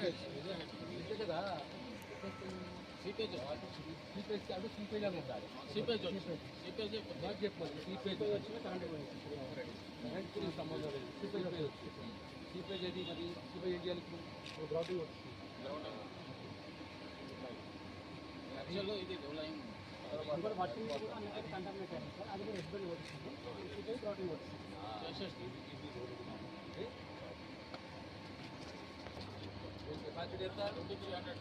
Seepage seepage కాదు seepage అని ఉండాలి సీపేజ్ సీపేజ్ బాగా చెప్పాలి సీపేజ్ వచ్చిన కరెంట్ సంబంధం లేదు సీపేజ్ సీపేజ్ అది మరి సీపేజ్ ఏంటి అని గ్రౌండ్ యాక్చువల్గా ఇది డెవలప్ నెంబర్ ఫార్టీ కూడా అన్నిటికీ కంటామినేట్ అయింది సార్ అది కూడా ఎస్బీఐ వచ్చింది సీపేజ్ ప్రోటీన్ వచ్చింది కెపాసిటీ ఎంత ట్వంటీ త్రీ హండ్రెడ్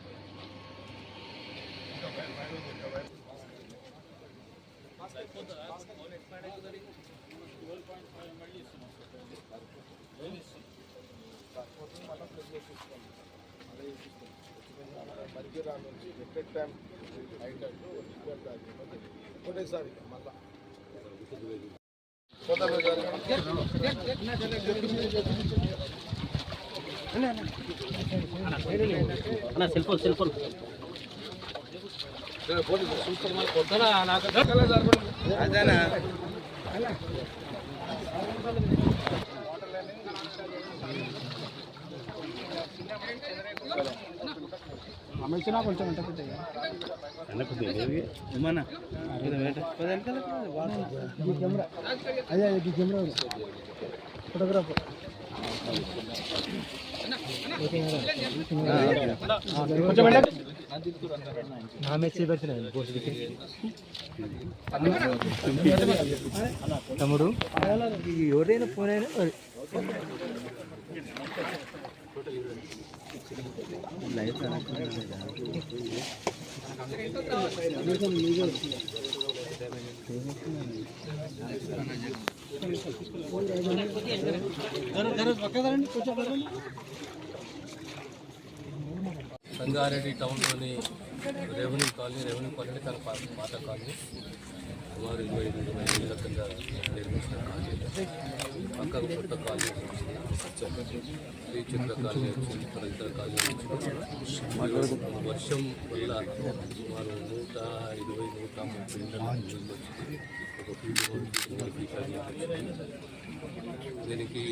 మధ్య నుంచి ఎఫెక్ట్ టైం అయ్యేటట్టు ఒకటేసారి సెల్ ఫోన్ కొంచెం ఎంత ఈ కెమెరా అదే అదే కెమెరా ఫోటోగ్రాఫర్ తమ్ముడు? ఎవరైనా ఫోన్ అయినా లైఫ్ సంగారెడ్డి టౌన్లోని రెవెన్యూ కాలనీ రెవెన్యూ కాలనీ తన పా- పాత కాలనీ. సుమారు ఇరవై ఐదు ఇరవై ఏళ్ళ కింద నిర్మించిన కాలనీ. పక్కకు కొత్త కాలనీ శ్రీ చిత్ర కాలనీ వచ్చింది. తదితర కాలనీ వచ్చింది. వర్షం వల్ల సుమారు నూట ఇరవై నూట ముప్పై ఇళ్ళ నీళ్ళు వచ్చింది. దీనికి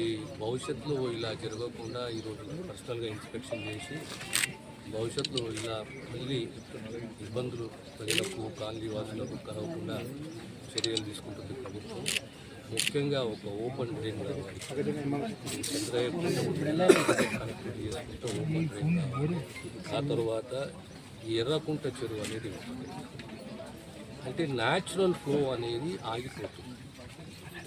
భవిష్యత్తులో ఇలా జరగకుండా ఈరోజు పర్సనల్గా ఇన్స్పెక్షన్ చేసి భవిష్యత్తులో ఇలా మళ్ళీ ఇబ్బందులు ప్రజలకు కాలనీ వాసులకు కలగకుండా చర్యలు తీసుకుంటుంది ప్రభుత్వం. ముఖ్యంగా ఒక ఓపెన్ డ్రైన్ కావాలి కనెక్ట్ చేసుకుంటే ఓపెన్ డ్రైన్ కావాలి ఆ తర్వాత ఎర్రకుంట చెరువు అనేది ఉంటుంది అంటే న్యాచురల్ ఫ్లో అనేది ఆగిపోతుంది.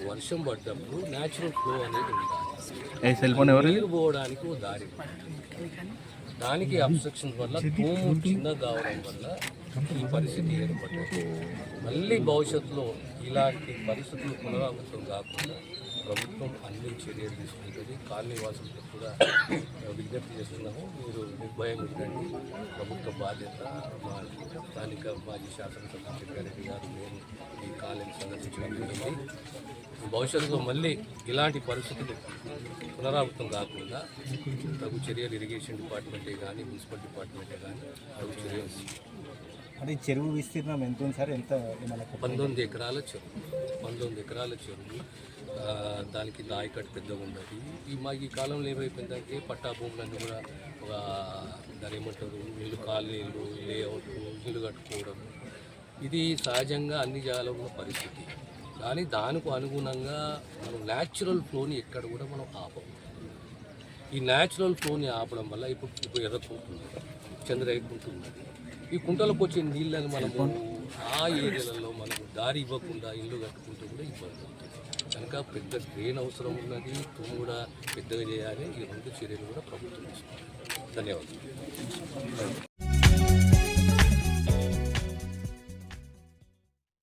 వర్షం పడ్డప్పుడు న్యాచురల్ ఫ్లో అనేది ఉండాలి. సెల్ ఫోన్ ఎవరు నీరు పోవడానికి ఓ దారి దానికి అబ్స్ట్రక్షన్ వల్ల భూము చిన్న కావడం వల్ల ఈ పరిస్థితి ఏర్పడ్డది మళ్ళీ భవిష్యత్తులో ఇలాంటి పరిస్థితులు పునరావృతం కాకుండా ప్రభుత్వం అన్ని చర్యలు తీసుకుంటుంది. కాలనీ వాసులకు కూడా విజ్ఞప్తి చేస్తున్నాము. మీరు నిర్భయం ఉండండి. ప్రభుత్వ బాధ్యత మా స్థానిక మాజీ శాసనసభ చెక్కారెడ్డి గారు నేను ఈ కాలనీ సందర్శించడం జరిగింది భవిష్యత్తులో మళ్ళీ ఇలాంటి పరిస్థితులు పునరావృతం కాకుండా తగు చర్యలు ఇరిగేషన్ డిపార్ట్మెంటే కానీ మున్సిపల్ డిపార్ట్మెంటే కానీ తగు చర్యలు అంటే చెరువు విస్తీర్ణం ఎంత ఉంది సార్? ఎంత పంతొమ్మిది ఎకరాల చెరువు. పంతొమ్మిది ఎకరాల చెరువు. దానికి దాయకట్టు పెద్దగా ఉన్నది. ఈ మా ఈ కాలంలో ఏమైపోయిందంటే పట్టా భూములన్నీ కూడా ఒక దాని ఏమంటారు? ఇల్లు కాలనీలు లేఅవుట్ ఇల్లు కట్టుకోవడం. ఇది సహజంగా అన్ని జాగాలో ఉన్న పరిస్థితి. కానీ దానికి అనుగుణంగా మనం న్యాచురల్ ఫ్లోని ఎక్కడ కూడా మనం ఆపం. ఈ న్యాచురల్ ఫ్లోని ఆపడం వల్ల ఇప్పుడు ఇప్పుడు ఎర్రకుంటుంది చంద్రయ్యకుంటున్నది ఈ కుంటలకు వచ్చే నీళ్ళని మనము ఆ ఏరియాలలో మనము దారి ఇవ్వకుండా ఇల్లు కట్టుకుంటూ కూడా ఇబ్బంది అవుతుంది. కనుక పెద్ద డ్రైన్ అవసరం ఉన్నది తుమ్ము కూడా పెద్దగా చేయాలి ఈ రెండు చర్యలు కూడా ప్రభుత్వం తీసుకుంటుంది. ధన్యవాదాలు.